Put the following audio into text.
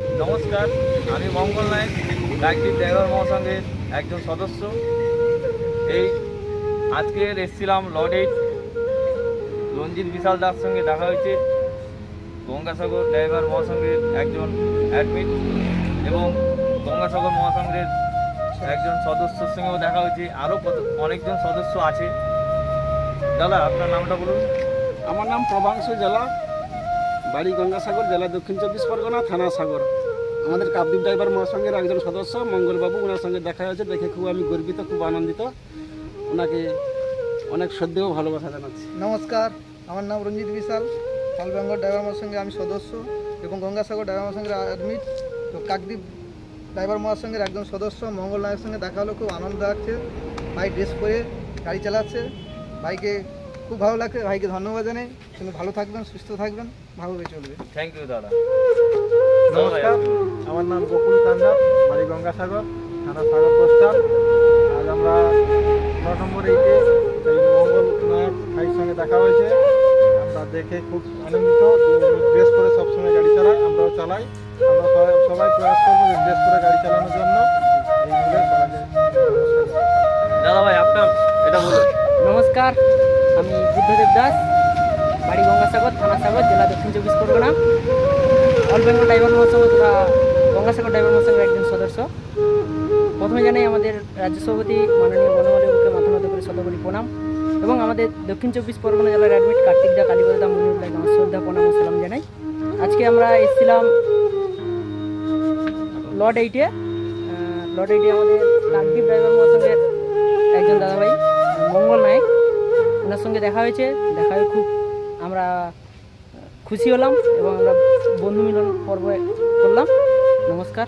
নমস্কার, আমি মঙ্গল নায়ক ডাকটিভ ড্রাইভার মহাসংঘের একজন সদস্য। এই আজকে এসেছিলাম লর্ড রঞ্জিত বিশাল দাস সঙ্গে দেখা হয়েছে। গঙ্গাসাগর ড্রাইভার মহাসংঘের একজন অ্যাডমিট এবং গঙ্গাসাগর মহাসংঘের একজন সদস্যর সঙ্গেও দেখা হয়েছে। আরও কত, অনেকজন সদস্য আছে। দাদা, আপনার নামটা বলুন। আমার নাম প্রভাংশু জেলা। বাড়ি গঙ্গাসাগর, জেলা দক্ষিণ চব্বিশ পরগনা, থানা সাগর। আমাদের কাবদ্বীপ ড্রাইভার মহাসংঘের একজন সদস্য, মঙ্গলবাবু ওনার সঙ্গে দেখা হয়েছে, দেখে খুব আমি গর্বিত, খুব আনন্দিত। ওনাকে অনেক শ্রদ্ধেয় ও ভালোবাসা জানাচ্ছি। নমস্কার, আমার নাম রঞ্জিত বিশাল। শালবেঙ্গল ড্রাইভার মহাসংঘে আমি সদস্য এবং গঙ্গাসাগর ড্রাইভার মহাসংঘের অ্যাডমিট তো কাকদ্বীপ ড্রাইভার মহাসংঘের একজন সদস্য, মঙ্গল নায়কের সঙ্গে দেখা হলো, খুব আনন্দ লাগছে। বাইক ড্রেস পরে গাড়ি চালাচ্ছে। ভাইকে খুব ভালো লাগছে। ভাইকে ধন্যবাদ জানাই। তুমি ভালো থাকবেন সুস্থ থাকবেন ভালোভাবে চলবে। থ্যাংক ইউ দাদা। নমস্কার। আমার নাম গোকুল কান্দা বাড়ি গঙ্গাসাগর থানা সাগর পোস্টার আজ আমরা ন নম্বর এইটে এই মঙ্গল নায়ক ভাইয়ের সঙ্গে দেখা হয়েছে। আমরা দেখে খুব আনন্দিত। ড্রেস করে সবসময় গাড়ি চালাই আমরাও চালাই। আমরা সবাই সবাই প্রয়াস করব ড্রেস করে গাড়ি চালানোর জন্য। এই বলে সবাইকে দাদা ভাই আপনার এটা বলুন। নমস্কার। আমি বুদ্ধদেব দাস, বাড়ি গঙ্গাসাগর থানা সাগর জেলা দক্ষিণ চব্বিশ পরগনা। অল বেঙ্গল ড্রাইভার তথা গঙ্গাসাগর ড্রাইভার মহাসংঘের একজন সদস্য। প্রথমে জানাই আমাদের রাজ্য সভাপতি মাননীয় বনমালীকে মাথা নত করে শতকরি প্রণাম। এবং আমাদের দক্ষিণ চব্বিশ পরগনা জেলার অ্যাডমিট কার্তিক দা, কালীপদা মনিরুল্লাহ আমার শ্রদ্ধা, প্রণাম সালাম জানাই। আজকে আমরা এসেছিলাম লর্ড এইটে। লর্ড এইটে আমাদের কাকদ্বীপ ড্রাইভার মহাসংঘের সঙ্গে দেখা হয়েছে, দেখা হয়ে খুব আমরা খুশি হলাম এবং আমরা বন্ধু মিলন পর্ব করলাম। নমস্কার।